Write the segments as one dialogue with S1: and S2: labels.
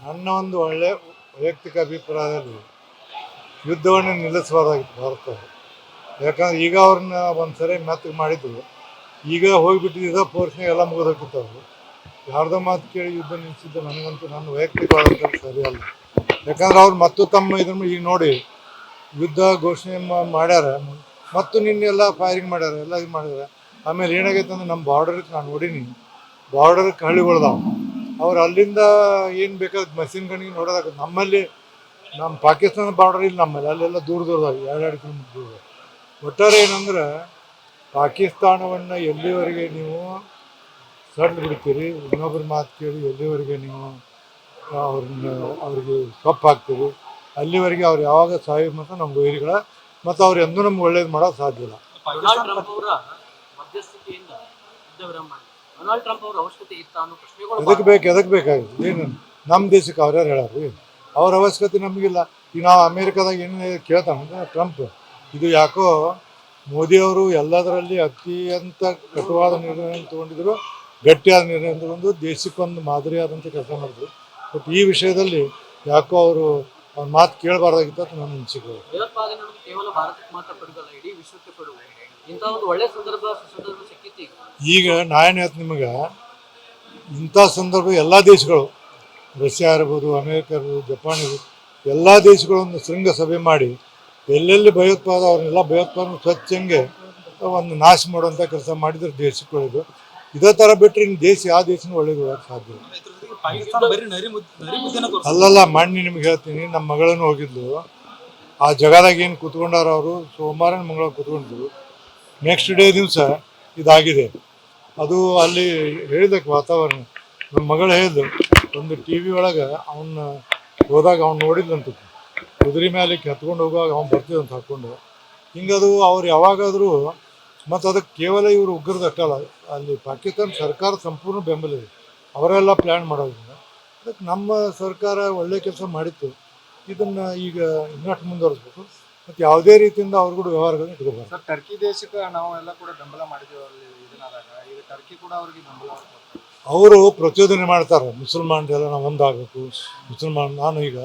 S1: ನನ್ನ ಒಂದು ಒಳ್ಳೆ ವೈಯಕ್ತಿಕ ಅಭಿಪ್ರಾಯದಲ್ಲಿ ಯುದ್ಧವನ್ನು ನಿಲ್ಲಿಸಬಾರ್ದಾಗಿತ್ತು ಭಾರತ ಯಾಕಂದ್ರೆ ಈಗ ಅವ್ರನ್ನ ಒಂದು ಸರಿ ಮೆತ್ತಗೆ ಮಾಡಿದ್ರು. ಈಗ ಹೋಗಿಬಿಟ್ಟಿದ್ದ ಪೋರ್ಷನ್ ಎಲ್ಲ ಮುಗಿದೋಗಿತ್ತವ್ರು ಯಾರ್ದ ಮಾತು ಕೇಳಿ ಯುದ್ಧ ನಿಲ್ಲಿಸಿದ್ದು ನನಗಂತೂ ನನ್ನ ವೈಯಕ್ತಿಕವಾದಂಥ ಸರಿ ಅಲ್ಲ ಯಾಕಂದ್ರೆ ಅವ್ರು ಮತ್ತು ತಮ್ಮ ಇದನ್ನು ಈಗ ನೋಡಿ ಯುದ್ಧ ಘೋಷಣೆ ಮಾಡ್ಯಾರ. ಮತ್ತು ನಿನ್ನೆಲ್ಲ ಫೈರಿಂಗ್ ಮಾಡ್ಯಾರ, ಎಲ್ಲ ಇದು ಮಾಡ್ಯಾರ ಆಮೇಲೆ ಏನಾಗೈತೆ ಅಂದ್ರೆ ನಮ್ಮ ಬಾರ್ಡರ್ಗೆ ನಾನು ನೋಡೀನಿ. ಬಾರ್ಡರ್ ಹಳ್ಳಿಗಳ್ದಾವ ಅವ್ರು ಅಲ್ಲಿಂದ ಏನು ಬೇಕಾದ ಮಷಿನ್ ಗಣಿ ನೋಡೋದಾಗ ನಮ್ಮಲ್ಲಿ ನಮ್ಮ ಪಾಕಿಸ್ತಾನ ಬಾರ್ಡರ್ ಇಲ್ಲಿ ನಮ್ಮಲ್ಲಿ, ಅಲ್ಲೆಲ್ಲ ದೂರ ದೂರದಾಗ ಎರಡೆರಡು ಕಿಲೋಮೀಟರ್ ದೂರ. ಒಟ್ಟಾರೆ ಏನಂದ್ರೆ, ಪಾಕಿಸ್ತಾನವನ್ನು ಎಲ್ಲಿವರೆಗೆ ನೀವು ಸಡ್ಲು ಬಿಡ್ತೀರಿ ಇನ್ನೊಬ್ಬರ ಮಾತು ಕೇಳಿ ಎಲ್ಲಿವರೆಗೆ ನೀವು ಅವ್ರನ್ನ ಅವ್ರಿಗೆ ಸೊಪ್ಪು ಹಾಕ್ತೀರಿ, ಅಲ್ಲಿವರೆಗೆ ಅವ್ರು ಯಾವಾಗ ಸಾಯಿ ಮತ್ತು ನಮ್ಮ ವೈರಿಗಳ, ಮತ್ತು ಅವ್ರು ಎಂದೂ ನಮ್ಗೆ ಒಳ್ಳೇದು ಮಾಡೋಕ್ಕೆ ಸಾಧ್ಯ ಇಲ್ಲ.
S2: ಡೊನಾಲ್ಡ್ ಟ್ರಂಪ್ ಅವರ ಅವಶ್ಯಕತೆ ಇತ್ತ ಅನ್ನೋ ಪ್ರಶ್ನೆಗಳು
S1: ಎದಕ್ಕೆ ಬೇಕು ಎದಕ್ಕೆ ಬೇಕಾಗಿತ್ತು? ಏನು? ನಮ್ಮ ದೇಶಕ್ಕೆ ಅವ್ರ್ಯಾರು ಹೇಳಾರು? ಅವ್ರ ಅವಶ್ಯಕತೆ ನಮಗಿಲ್ಲ. ಈಗ ನಾವು ಅಮೇರಿಕಾದಾಗ ಏನು ಕೇಳ್ತಾನೆ ಟ್ರಂಪ್ ಇದು ಯಾಕೋ ಮೋದಿಯವರು ಎಲ್ಲದರಲ್ಲಿ ಅತ್ಯಂತ ಕಟುವಾದ ನಿರ್ಣಯ ತಗೊಂಡಿದ್ರು ಗಟ್ಟಿಯಾದ ನಿರ್ಣಯ ತಗೊಂಡು ದೇಶಕ್ಕೊಂದು ಮಾದರಿಯಾದಂಥ ಕೆಲಸ ಮಾಡಿದ್ರು. ಬಟ್ ಈ ವಿಷಯದಲ್ಲಿ ಯಾಕೋ ಅವರು ಅವ್ರ ಮಾತು ಕೇಳಬಾರ್ದಾಗಿತ್ತು ಅಂತ ನನ್ನ ಅನಿಸಿಕೆ.
S2: ಭಯೋತ್ಪಾದನೆ ಕೇವಲ ಭಾರತಕ್ಕೆ ಮಾತ್ರ ಪಡೆದಲ್ಲ ಇಡೀ ವಿಶ್ವಕ್ಕೆ ಪಡುವ ಇಂಥ ಒಂದು ಒಳ್ಳೆ ಸಂದರ್ಭ ಸುಸಂದರ್ಭ ಸಿಕ್ಕಿತ್ತು ಈಗ
S1: ಈಗ ನಾ ಏನು ಹೇಳ್ತೀನಿ ನಿಮಗೆ. ಇಂಥ ಸಂದರ್ಭ ಎಲ್ಲ ದೇಶಗಳು ರಷ್ಯಾ ಇರ್ಬೋದು ಅಮೇರಿಕ ಇರ್ಬೋದು ಜಪಾನ್ ಇರ್ಬೋದು ಎಲ್ಲ ದೇಶಗಳೊಂದು ಶೃಂಗ ಸಭೆ ಮಾಡಿ ಎಲ್ಲೆಲ್ಲಿ ಭಯೋತ್ಪಾದ ಅವ್ರನ್ನೆಲ್ಲ ಭಯೋತ್ಪಾದನೆ ಸ್ವಚ್ಛಂಗೆ ಒಂದು ನಾಶ ಮಾಡುವಂಥ ಕೆಲಸ ಮಾಡಿದ್ರೆ ದೇಶಕ್ಕೆ ಒಳ್ಳೇದು ಇದೇ ಥರ ಬಿಟ್ಟರೆ ಇನ್ನು ದೇಶ ಯಾವ ದೇಶನೂ ಒಳ್ಳೇದು ಸಾಧ್ಯ ಅಲ್ಲಲ್ಲ ಮಣ್ಣಿ ನಿಮ್ಗೆ ಹೇಳ್ತೀನಿ ನಮ್ಮ ಮಗಳನ್ನು ಹೋಗಿದ್ಲು. ಆ ಜಗದಾಗ ಏನು ಕೂತ್ಕೊಂಡಾರ ಅವರು? ಸೋಮವಾರ ಮಂಗಳವಾರ ಕೂತ್ಕೊಂಡ್ರು. ನೆಕ್ಸ್ಟ್ ಡೇ ದಿವಸ ಇದಾಗಿದೆ. ಅದು ಅಲ್ಲಿ ಹೇಳಿದಕ್ಕೆ ವಾತಾವರಣ. ನಮ್ಮ ಮಗಳು ಹೇಳಿದ್ದು ಒಂದು ಟಿ ವಿ ಒಳಗೆ ಅವನ್ನ ಹೋದಾಗ ಅವ್ನು ನೋಡಿದ್ಲಂತ. ಕುದುರೆ ಮೇಲೆ ಹತ್ಕೊಂಡು ಹೋಗುವಾಗ ಅವ್ನು ಬರ್ತಿದ್ದಂತ ಹಾಕ್ಕೊಂಡು ಹಿಂಗದು ಅವ್ರು ಯಾವಾಗಾದರೂ ಮತ್ತು ಅದಕ್ಕೆ ಕೇವಲ ಇವರು ಉಗ್ರದ ಅಟ್ಟಲ್ಲ ಅಲ್ಲಿ ಪಾಕಿಸ್ತಾನ ಸರ್ಕಾರ ಸಂಪೂರ್ಣ ಬೆಂಬಲ ಇದೆ. ಅವರೆಲ್ಲ ಪ್ಲ್ಯಾನ್ ಮಾಡೋದ್ರಿಂದ. ಅದಕ್ಕೆ ನಮ್ಮ ಸರ್ಕಾರ ಒಳ್ಳೆ ಕೆಲಸ ಮಾಡಿತ್ತು. ಇದನ್ನು ಈಗ ಇನ್ನಷ್ಟು ಮುಂದುವರಿಸ್ಬೇಕು. ಮತ್ತು ಯಾವುದೇ ರೀತಿಯಿಂದ ಅವ್ರು ಕೂಡ ವ್ಯವಹಾರಗಳನ್ನ ಇಟ್ಕೋಬಾರ್ದು.
S3: ಸರ್ ಟರ್ಕಿ ದೇಶಕ್ಕೆ ನಾವು ಎಲ್ಲ ಕೂಡ ಬೆಂಬಲ ಮಾಡಿದ್ದೀವಿ ಅಲ್ಲಿ ಇದನ್ನಾದಾಗ ಈಗ ಟರ್ಕಿ ಕೂಡ ಅವರಿಗೆ ಬೆಂಬಲ ಕೊಡ್ತಾರೆ.
S1: ಅವರು ಪ್ರಚೋದನೆ ಮಾಡ್ತಾರೆ ಮುಸಲ್ಮಾನರೆಲ್ಲ ನಾವು ಒಂದಾಗಬೇಕು. ಮುಸಲ್ಮಾನ್ ನಾನು ಈಗ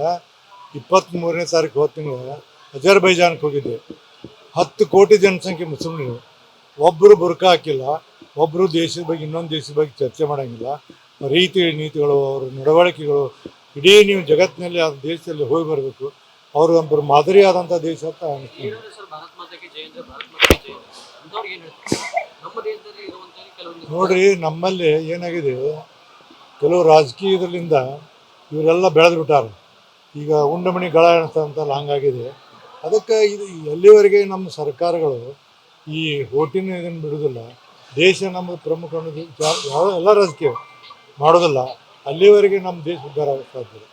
S1: ಇಪ್ಪತ್ತ್ಮೂರನೇ ತಾರೀಕು ಹೋದ ತಿಂಗಳು ಅಜರ್ಬೈಜಾನ್ಗೆ ಹೋಗಿದ್ದೆ. ಹತ್ತು ಕೋಟಿ ಜನಸಂಖ್ಯೆ ಮುಸಲ್ಮರು ಒಬ್ಬರು ಬುರ್ಕ ಹಾಕಿಲ್ಲ ಒಬ್ಬರು ದೇಶದ ಬಗ್ಗೆ ಇನ್ನೊಂದು ದೇಶದ ಬಗ್ಗೆ ಚರ್ಚೆ ಮಾಡೋಂಗಿಲ್ಲ. ರೀತಿ ನೀತಿಗಳು ಅವರ ನಡವಳಿಕೆಗಳು ಇಡೀ ನೀವು ಜಗತ್ತಿನಲ್ಲಿ ಆ ದೇಶದಲ್ಲಿ ಹೋಗಿ ಬರಬೇಕು. ಅವರು ಮಾದರಿ ಆದಂಥ ದೇಶ ಅಂತ ಅನಿಸ್ತೀನಿ ನೋಡ್ರಿ ನಮ್ಮಲ್ಲಿ ಏನಾಗಿದೆ ಕೆಲವು ರಾಜಕೀಯದಲ್ಲಿಂದ ಇವರೆಲ್ಲ ಬೆಳೆದು ಬಿಟ್ಟಾರೆ. ಈಗ ಉಂಡಮಣಿ ಗಳ ಅಂತಲ್ಲ ಹಂಗಾಗಿದೆ. ಅದಕ್ಕೆ ಇದು ಎಲ್ಲಿವರೆಗೆ ನಮ್ಮ ಸರ್ಕಾರಗಳು ಈ ಓಟಿನ ಇದನ್ನು ಬಿಡೋದಿಲ್ಲ ದೇಶ ನಮ್ಮ ಪ್ರಮುಖ ಅನ್ನೋದು ಯಾವ ಎಲ್ಲ ರಾಜಕೀಯ ಮಾಡೋದಿಲ್ಲ ಅಲ್ಲಿವರೆಗೆ ನಮ್ಮ ದೇಶ ಉದ್ಧಾರ ಆಗ್ತಾ ಇಲ್ಲ